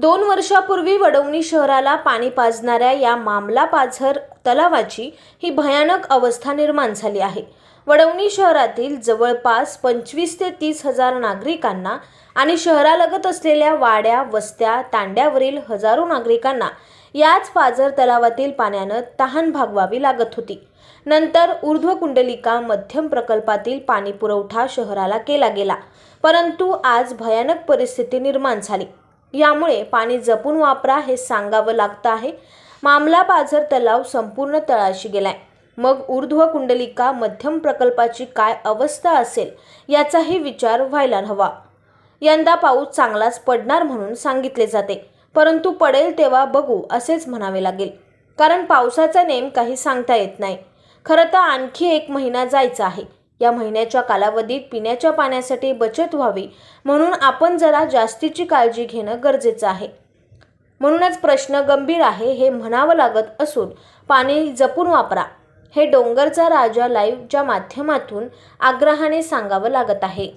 दोन वर्षापूर्वी वडवणी शहराला पाणी पाजणाऱ्या या मामला पाझर तलावाची ही भयानक अवस्था निर्माण झाली आहे. वडवणी शहरातील जवळपास पंचवीस ते तीस हजार नागरिकांना आणि शहरालगत असलेल्या वाड्या वस्त्या तांड्यावरील हजारो नागरिकांना याच पाझर तलावातील पाण्यानं तहान भागवावी लागत होती. नंतर ऊर्ध्व कुंडलिका मध्यम प्रकल्पातील पाणी पुरवठा शहराला केला गेला. परंतु आज भयानक परिस्थिती निर्माण झाली. यामुळे पाणी जपून वापरा हे सांगावं लागतं आहे. मामला बाजार तलाव संपूर्ण तळाशी गेलाय. मग ऊर्ध्व कुंडलिका मध्यम प्रकल्पाची काय अवस्था असेल याचाही विचार व्हायला हवा. यंदा पाऊस चांगलाच पडणार म्हणून सांगितले जाते. परंतु पडेल तेव्हा बघू असेच म्हणावे लागेल. कारण पावसाचा नेम काही सांगता येत नाही. खरं तर आणखी एक महिना जायचा आहे. या महिन्याच्या कालावधीत पिण्याच्या पाण्यासाठी बचत व्हावी म्हणून आपण जरा जास्तीची काळजी घेणं गरजेचं आहे. म्हणूनच प्रश्न गंभीर आहे हे म्हणावं लागत असून पाणी जपून वापरा. हे डोंगरचा राजा लाईव्हच्या माध्यमातून आग्रहाने सांगावं लागत आहे.